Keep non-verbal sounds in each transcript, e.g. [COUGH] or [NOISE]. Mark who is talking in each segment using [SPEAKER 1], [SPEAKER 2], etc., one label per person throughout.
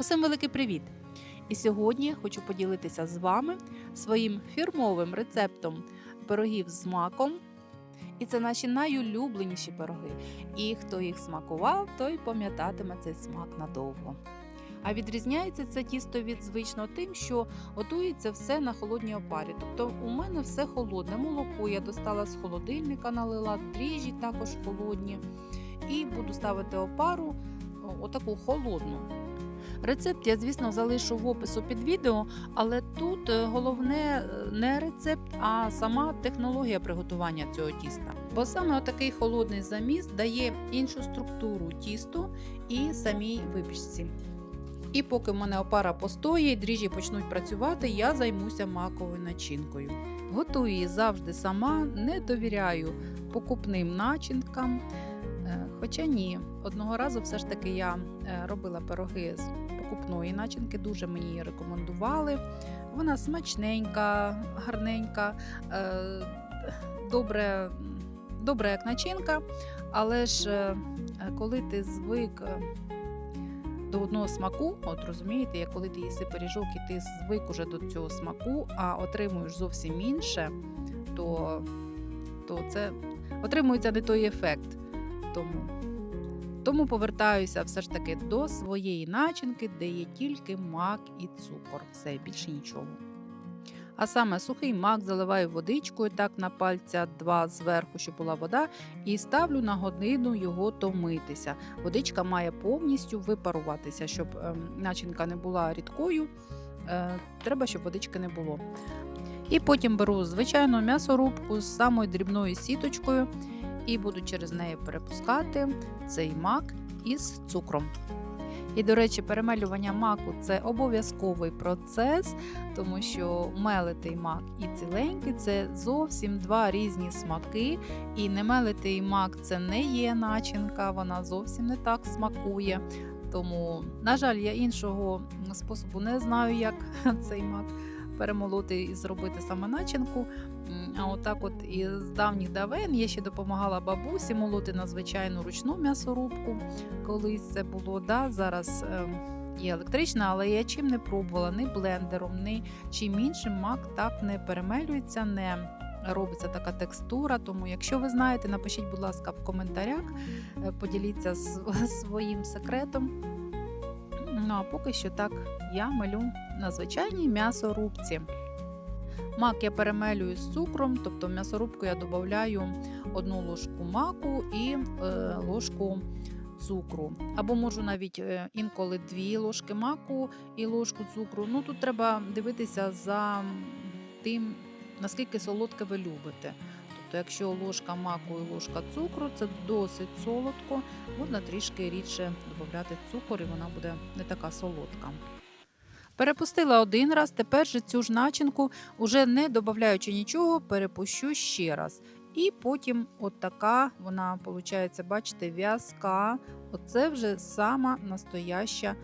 [SPEAKER 1] Усім великий привіт! І сьогодні хочу поділитися з вами своїм фірмовим рецептом пирогів з маком. І це наші найулюбленіші пироги. І хто їх смакував, той пам'ятатиме цей смак надовго. А відрізняється це тісто від звичного тим, що готується все на холодній опарі. Тобто у мене все холодне. Молоко я достала з холодильника, налила дріжджі також холодні. І буду ставити опару отаку холодну. Рецепт я, звісно, залишу в опису під відео, але тут е, головне е, не рецепт, а сама технологія приготування цього тіста. Бо саме отакий холодний заміс дає іншу структуру тісту і самій випічці. І поки в мене опара постоє і дріжджі почнуть працювати, я займуся маковою начинкою. Готую її завжди сама, не довіряю покупним начинкам. Е, Хоча ні, одного разу все ж таки я робила пироги з покупної начинки, дуже мені її рекомендували. Вона смачненька, гарненька, е, добре, добре як начинка, але ж е, коли ти звик е, до одного смаку, от розумієте, як коли ти їси пиріжок і ти звик уже до цього смаку, а отримуєш зовсім інше, то, то це отримується не той ефект. Тому, тому повертаюся все ж таки до своєї начинки, де є тільки мак і цукор. Все більше нічого. А саме сухий мак заливаю водичкою, так на пальця два зверху, щоб була вода, і ставлю на годину його томитися. Водичка має повністю випаруватися, щоб ем, начинка не була рідкою. Е, треба, щоб водички не було. І потім беру звичайну м'ясорубку з самою дрібною сіточкою і буду через неї перепускати цей мак із цукром. І, до речі, перемелювання маку це обов'язковий процес, тому що мелитий мак і ціленький це зовсім два різні смаки. І немелитий мак це не є начинка, вона зовсім не так смакує. Тому, на жаль, я іншого способу не знаю, як [LAUGHS] цей мак перемолоти і зробити саме начинку. А отак, от із давніх давен я ще допомагала бабусі молоти на звичайну ручну м'ясорубку. Колись це було. Да? Зараз ем, є електрична, але я чим не пробувала, ні блендером, ні чим іншим мак так не перемелюється, не робиться така текстура. Тому, якщо ви знаєте, напишіть, будь ласка, в коментарях, е, поділіться з- [LAUGHS] своїм секретом. Ну а поки що так я малю на звичайній м'ясорубці. Мак я перемелюю з цукром, тобто в м'ясорубку я додаю одну ложку маку і е, ложку цукру. Або можу навіть е, інколи дві ложки маку і ложку цукру. Ну тут треба дивитися за тим, наскільки солодке ви любите. Тобто, якщо ложка маку і ложка цукру, це досить солодко, можна трішки рідше додати цукор, і вона буде не така солодка. Перепустила один раз, тепер же цю ж начинку, уже не додаючи нічого, перепущу ще раз. І потім от така вона, виходить, бачите, в'язка. Оце вже сама настояща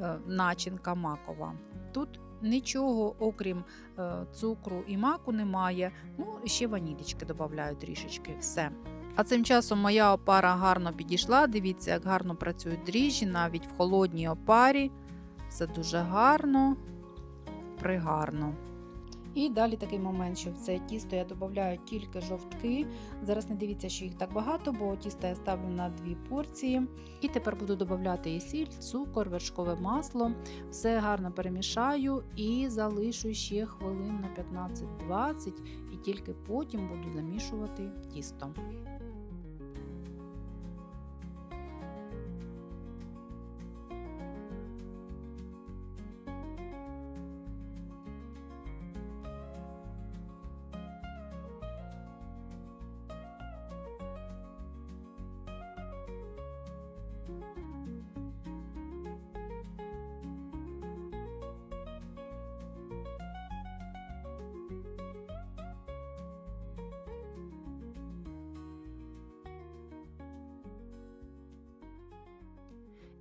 [SPEAKER 1] е, начинка макова. Тут нічого, окрім е, цукру і маку, немає. Ну, ще ванілічки додаю трішечки. Все. А цим часом моя опара гарно підійшла. Дивіться, як гарно працюють дріжджі, навіть в холодній опарі. Все дуже гарно, пригарно. І далі такий момент, що в це тісто я додаю тільки жовтки. Зараз не дивіться, що їх так багато, бо тісто я ставлю на дві порції. І тепер буду додавати і сіль, цукор, вершкове масло. Все гарно перемішаю і залишу ще хвилин на 15-20, і тільки потім буду замішувати тісто.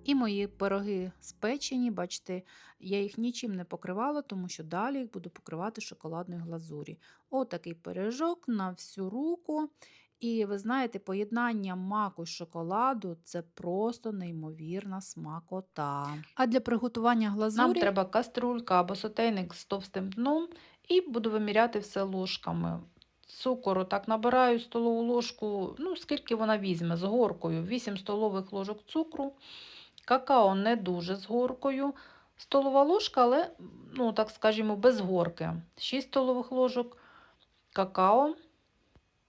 [SPEAKER 1] І мої пироги спечені, бачите, я їх нічим не покривала, тому що далі їх буду покривати шоколадною глазурі. Отакий пиріжок на всю руку. І ви знаєте, поєднання маку з шоколаду це просто неймовірна смакота. А для приготування глазурі
[SPEAKER 2] Нам треба каструлька або сотейник з товстим дном і буду виміряти все ложками. Цукору так набираю столову ложку, ну скільки вона візьме, з горкою. 8 столових ложок цукру. Какао не дуже з горкою. Столова ложка, але, ну так скажімо, без горки. 6 столових ложок какао.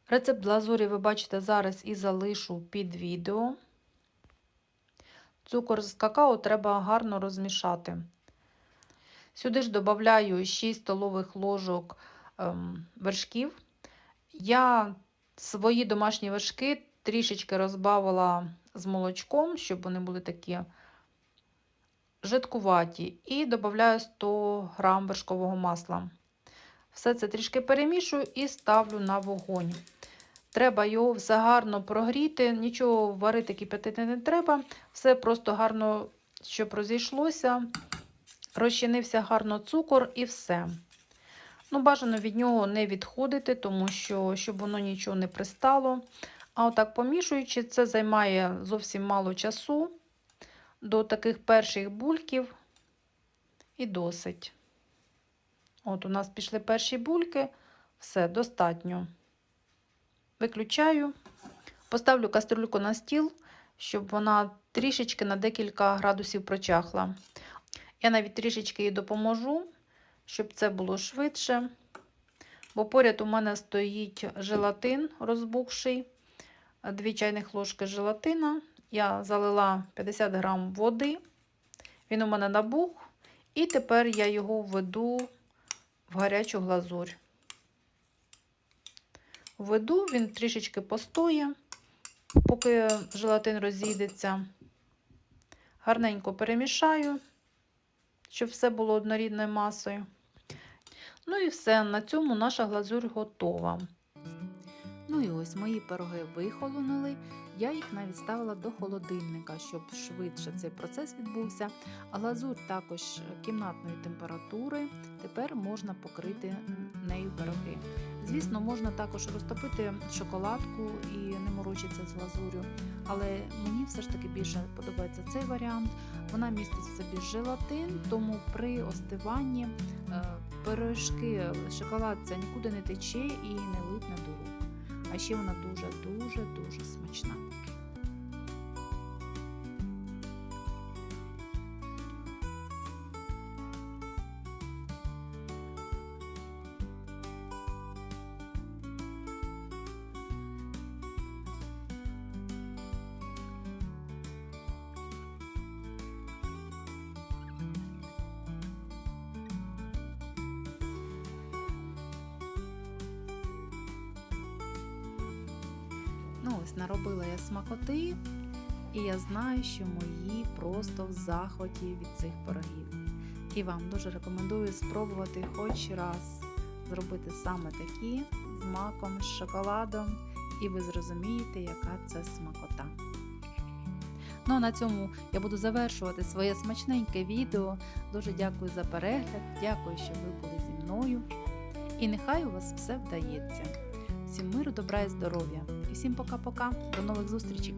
[SPEAKER 2] Рецепт глазурі ви бачите зараз і залишу під відео. Цукор з какао треба гарно розмішати. Сюди ж додаю 6 столових ложок ем, вершків. Я свої домашні вершки трішечки розбавила з молочком, щоб вони були такі жидкуваті. І додаю 100 г вершкового масла. Все це трішки перемішую і ставлю на вогонь. Треба його все гарно прогріти, нічого варити, кипятити не треба. Все просто гарно, щоб розійшлося, розчинився гарно цукор і все. Ну, Бажано від нього не відходити, тому що щоб воно нічого не пристало. А отак помішуючи, це займає зовсім мало часу до таких перших бульків і досить. От у нас пішли перші бульки, все достатньо. Виключаю, поставлю кастрюльку на стіл, щоб вона трішечки на декілька градусів прочахла. Я навіть трішечки їй допоможу, щоб це було швидше. Бо поряд у мене стоїть желатин розбухший, 2 чайних ложки желатина. Я залила 50 грам води, він у мене набух, і тепер я його введу в гарячу глазурь. Введу, він трішечки постоє, поки желатин розійдеться. Гарненько перемішаю, щоб все було однорідною масою. Ну і все, на цьому наша глазурь готова.
[SPEAKER 1] Ну і ось мої пироги вихолонули. Я їх навіть ставила до холодильника, щоб швидше цей процес відбувся. А глазурь також кімнатної температури. Тепер можна покрити нею пироги. Звісно, можна також розтопити шоколадку і не морочитися з глазурю. Але мені все ж таки більше подобається цей варіант. Вона містить в собі желатин, тому при остиванні е, пирожки, шоколад це нікуди не тече і не липне до рук. А ще вона дуже-дуже дуже смачна. Ну ось наробила я смакоти, і я знаю, що мої просто в захваті від цих пирогів. І вам дуже рекомендую спробувати хоч раз зробити саме такі з маком, з шоколадом, і ви зрозумієте, яка це смакота. Ну а на цьому я буду завершувати своє смачненьке відео. Дуже дякую за перегляд, дякую, що ви були зі мною. І нехай у вас все вдається. Всім миру, добра і здоров'я! І всім пока-пока. До нових зустрічей!